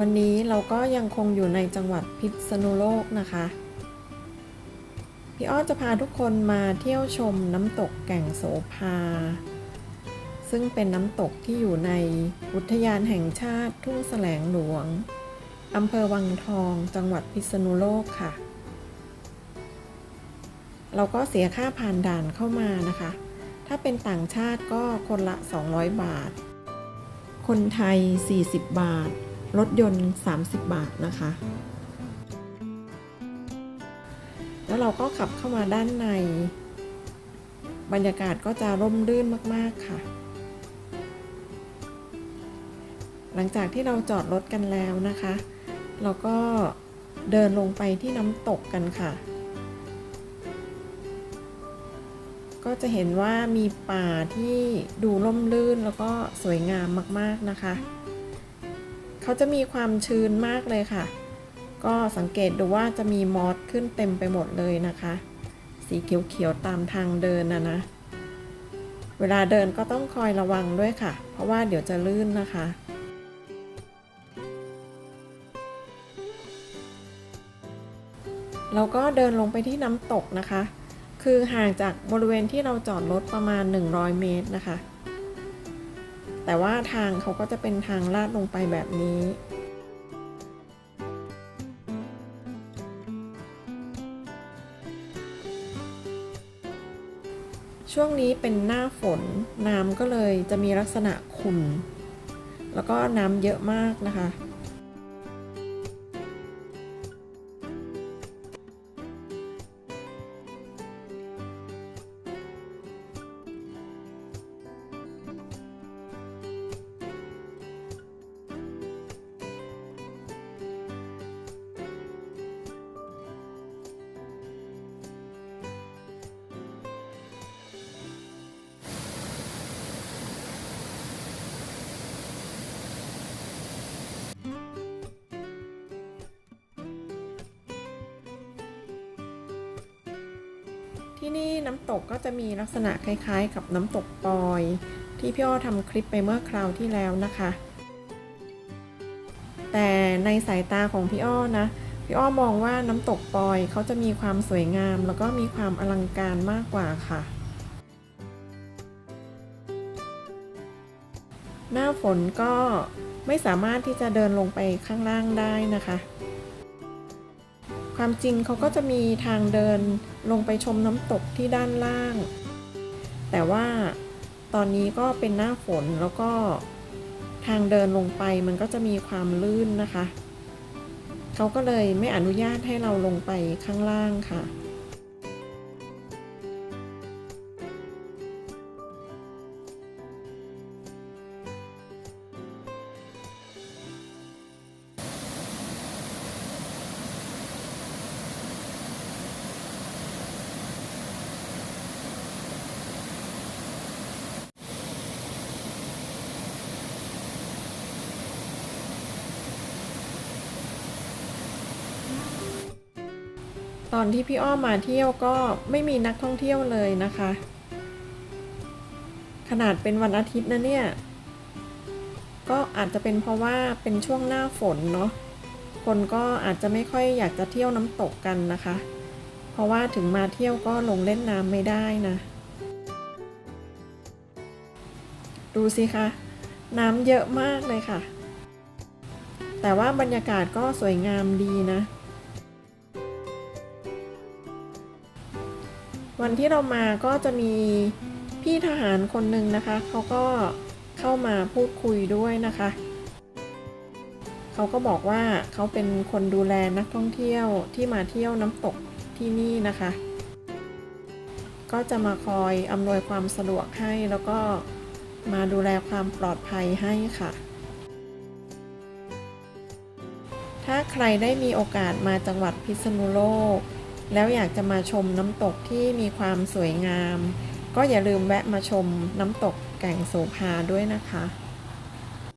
วันนี้เราก็ยังคงอยู่ในจังหวัดพิษณุโลกนะคะ พี่อ้อจะพาทุกคนมาเที่ยวชมน้ำตกแก่งโสภา ซึ่งเป็นน้ำตกที่อยู่ในอุทยานแห่งชาติทุ่งแสลงหลวงอำเภอวังทองจังหวัดพิษณุโลกค่ะ เราก็เสียค่าผ่านด่านเข้ามานะคะ ถ้าเป็นต่างชาติก็คนละ 200 บาท คนไทย 40 บาท รถยนต์ 30 บาทนะคะ แล้วเราก็ขับเข้ามาด้านใน บรรยากาศก็จะร่มรื่นมาก ๆ ค่ะ หลังจากที่เราจอดรถกันแล้วนะคะ เราก็เดินลงไปที่น้ำตกกันค่ะ ก็จะเห็นว่ามีป่าที่ดูร่มรื่นแล้วก็สวยงามมาก ๆ นะคะ เขาจะมีความชื้นมากเลยค่ะ ก็สังเกตดูว่าจะมีมอสขึ้นเต็มไปหมดเลยนะคะ สีเขียวๆตามทางเดินนะนะ เวลาเดินก็ต้องคอยระวังด้วยค่ะ เพราะว่าเดี๋ยวจะลื่นนะคะเราก็เดินลงไปที่น้ำตกนะคะ คือห่างจากบริเวณที่เราจอดรถประมาณ 100 เมตรนะคะ แต่ว่าทางเขาก็จะเป็นทางลาดลงไปแบบนี้ ช่วงนี้เป็นหน้าฝนน้ำก็เลยจะมีลักษณะขุ่นแล้วก็น้ำเยอะมากนะคะ ที่นี่น้ำตกก็จะมีลักษณะคล้ายๆ กับน้ำตกปอย ที่พี่อ้อทำคลิปไปเมื่อคราวที่แล้วนะคะ แต่ในสายตาของพี่อ้อนะพี่อ้อมองว่าน้ำตกปอยเขาจะมีความสวยงาม แล้วก็มีความอลังการมากกว่าค่ะ หน้าฝนก็ไม่สามารถที่จะเดินลงไปข้างล่างได้นะคะ ความจริงเขาก็จะมีทางเดินลงไปชมน้ำตกที่ด้านล่าง แต่ว่าตอนนี้ก็เป็นหน้าฝนแล้วก็ทางเดินลงไปมันก็จะมีความลื่นนะคะ เขาก็เลยไม่อนุญาตให้เราลงไปข้างล่างค่ะ ตอนที่พี่อ้อมมาเที่ยวก็ไม่มีนักท่องเที่ยวเลยนะคะ ขนาดเป็นวันอาทิตย์นะเนี่ย ก็อาจจะเป็นเพราะว่าเป็นช่วงหน้าฝนเนาะคนก็อาจจะไม่ค่อยอยากจะเที่ยวน้ำตกกันนะคะ เพราะว่าถึงมาเที่ยวก็ลงเล่นน้ำไม่ได้นะ ดูสิคะ น้ำเยอะมากเลยค่ะ แต่ว่าบรรยากาศก็สวยงามดีนะ วันที่เรามาก็จะมีพี่ทหารคนหนึ่งนะคะเขาก็เข้ามาพูดคุยด้วยนะคะเขาก็บอกว่าเขาเป็นคนดูแลนักท่องเที่ยวที่มาเที่ยวน้ำตกที่นี่นะคะ ก็จะมาคอยอำนวยความสะดวกให้แล้วก็มาดูแลความปลอดภัยให้ค่ะ ถ้าใครได้มีโอกาสมาจังหวัดพิษณุโลก แล้วอยากจะมาชมน้ำตกที่มีความสวยงาม ก็อย่าลืมแวะมาชมน้ำตกแก่งโสภาด้วยนะคะ